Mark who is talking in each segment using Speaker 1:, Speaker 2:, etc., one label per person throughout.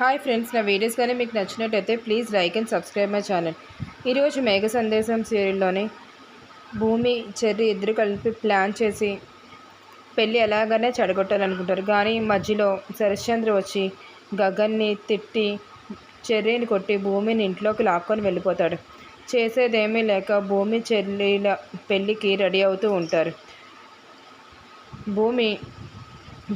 Speaker 1: Hi friends నా videos కానీ మీకు నచ్చినట్టయితే please like and subscribe my channel ఈరోజు మేఘ సందేశం సీరియల్లోని భూమి చెర్రి ఇద్దరు కలిపి ప్లాన్ చేసి పెళ్ళి ఎలాగనే చెడగొట్టాలనుకుంటారు. కానీ మధ్యలో శరశ్చంద్ర వచ్చి గగన్ని తిట్టి చెర్రీని కొట్టి భూమిని ఇంట్లోకి లాక్కొని వెళ్ళిపోతాడు. చేసేదేమీ లేక భూమి చెర్రీల పెళ్ళికి రెడీ అవుతూ ఉంటారు. భూమి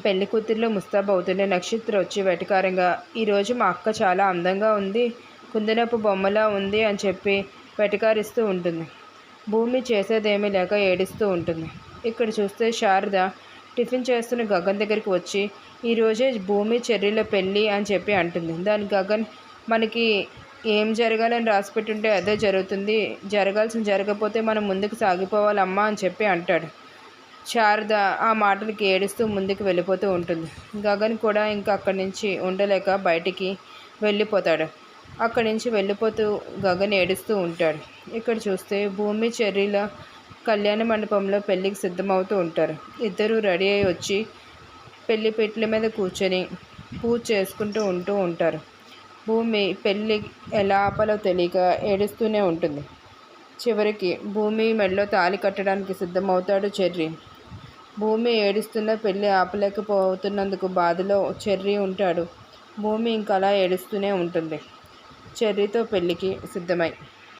Speaker 1: పెళ్ళి కూతుర్లో ముస్తాబ్ అవుతుండే నక్షత్రం వచ్చి వెటకారంగా ఈరోజు మా అక్క చాలా అందంగా ఉంది కుందనపు బొమ్మలా ఉంది అని చెప్పి వెటకారిస్తూ ఉంటుంది. భూమి చేసేదేమీ లేక ఏడుస్తూ ఉంటుంది. ఇక్కడ చూస్తే శారద టిఫిన్ చేస్తున్న గగన్ దగ్గరికి వచ్చి ఈరోజే భూమి చెర్రీలో పెళ్ళి అని చెప్పి అంటుంది. దాని గగన్ మనకి ఏం జరగాలని రాసిపెట్టుంటే అదే జరుగుతుంది జరగాల్సిన జరగకపోతే మనం ముందుకు సాగిపోవాలమ్మా అని చెప్పి అంటాడు. శారద ఆ మాటలకి ఏడుస్తూ ముందుకు వెళ్ళిపోతూ ఉంటుంది. గగన్ కూడా ఇంకా అక్కడి నుంచి ఉండలేక బయటికి వెళ్ళిపోతాడు. అక్కడి నుంచి వెళ్ళిపోతూ గగన్ ఏడుస్తూ ఉంటాడు. ఇక్కడ చూస్తే భూమి చెర్రీల కళ్యాణ మండపంలో పెళ్ళికి సిద్ధమవుతూ ఉంటారు. ఇద్దరు రెడీ అయి వచ్చి పెళ్ళి పెట్ల మీద కూర్చొని పూజ చేసుకుంటూ ఉంటూ ఉంటారు. భూమి పెళ్ళి ఎలా ఆపాలో తెలియక ఏడుస్తూనే ఉంటుంది. చివరికి భూమి మెడలో తాళి కట్టడానికి సిద్ధమవుతాడు చెర్రీ. భూమి ఏడుస్తున్న పెళ్ళి ఆపలేకపోతున్నందుకు బాధలో చెర్రీ ఉంటాడు. భూమి ఇంకా అలా ఏడుస్తూనే ఉంటుంది. చెర్రీతో పెళ్ళికి సిద్ధమై